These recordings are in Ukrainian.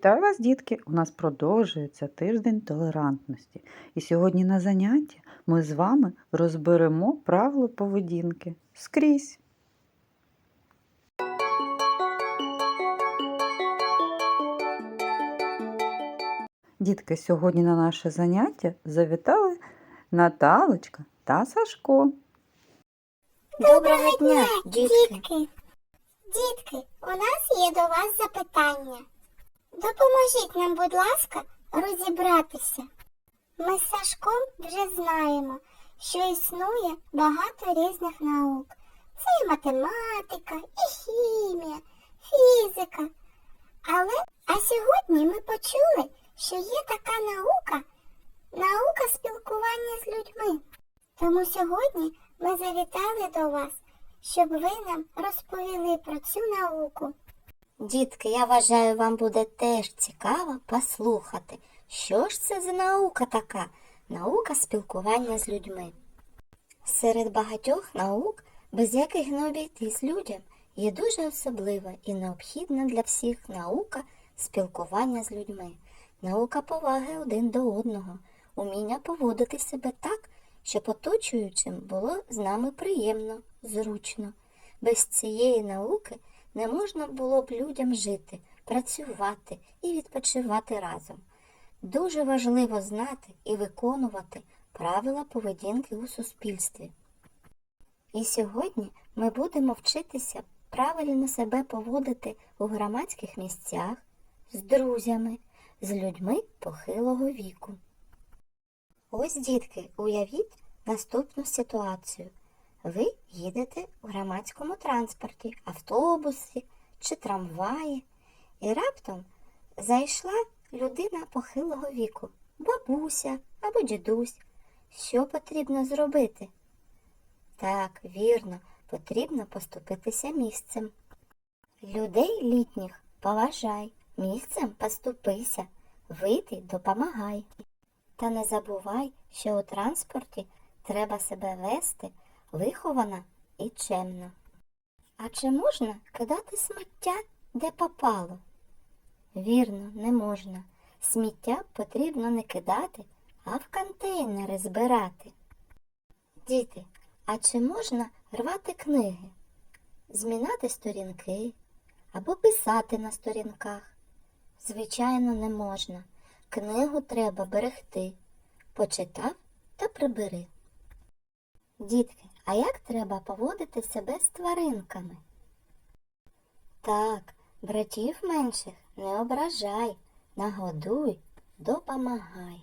Вітаю вас, дітки! У нас продовжується тиждень толерантності. І сьогодні на занятті ми з вами розберемо правила поведінки скрізь. Дітки, сьогодні на наше заняття завітали Наталочка та Сашко. Доброго дня, дітки. Дітки, у нас є до вас запитання. Допоможіть нам, будь ласка, розібратися. Ми з Сашком вже знаємо, що існує багато різних наук. Це і математика, і хімія, фізика. Але а сьогодні ми почули, що є така наука, наука спілкування з людьми. Тому сьогодні ми завітали до вас, щоб ви нам розповіли про цю науку. Дітки, я вважаю, вам буде теж цікаво послухати, що ж це за наука така? Наука спілкування з людьми. Серед багатьох наук, без яких не обійтись людям, є дуже особлива і необхідна для всіх наука спілкування з людьми, наука поваги один до одного, уміння поводити себе так, щоб оточуючим було з нами приємно, зручно. Без цієї науки не можна було б людям жити, працювати і відпочивати разом. Дуже важливо знати і виконувати правила поведінки у суспільстві. І сьогодні ми будемо вчитися правильно себе поводити у громадських місцях, з друзями, з людьми похилого віку. Ось, дітки, уявіть наступну ситуацію. Ви їдете у громадському транспорті, автобусі чи трамваї, і раптом зайшла людина похилого віку, бабуся або дідусь. Що потрібно зробити? Так, вірно, потрібно поступитися місцем. Людей літніх поважай, місцем поступися, вийти допомагай. Та не забувай, що у транспорті треба себе вести виховано і чемно. А чи можна кидати сміття, де попало? Вірно, не можна. Сміття потрібно не кидати, а в контейнери збирати. Діти, а чи можна рвати книги, змінати сторінки або писати на сторінках? Звичайно, не можна. Книгу треба берегти. Почитав та прибери. Дітки, а як треба поводити себе з тваринками? Так, братів менших не ображай, нагодуй, допомагай.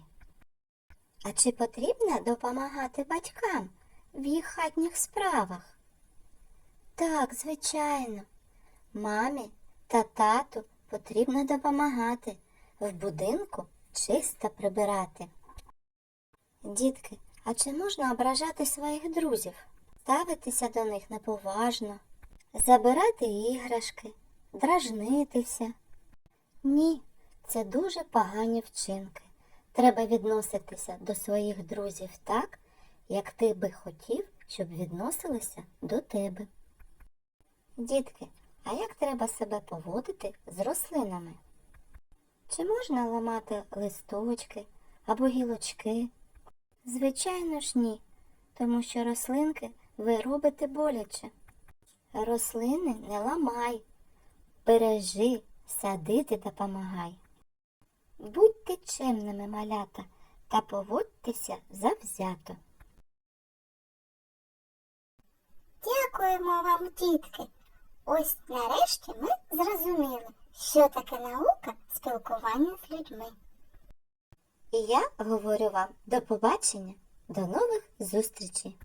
А чи потрібно допомагати батькам в їх хатніх справах? Так, звичайно. Мамі та тату потрібно допомагати в будинку чисто прибирати. Дітки, а чи можна ображати своїх друзів, ставитися до них неповажно, забирати іграшки, дражнитися? Ні, це дуже погані вчинки. Треба відноситися до своїх друзів так, як ти би хотів, щоб відносилися до тебе. Дітки, а як треба себе поводити з рослинами? Чи можна ламати листочки або гілочки? Звичайно ж ні, тому що рослинки ви робите боляче. Рослини не ламай, бережи, садити допомагай. Будьте чемними малята та поводьтеся завзято. Дякуємо вам, дітки. Ось нарешті ми зрозуміли, що таке наука спілкування з людьми. І я говорю вам до побачення, до нових зустрічей.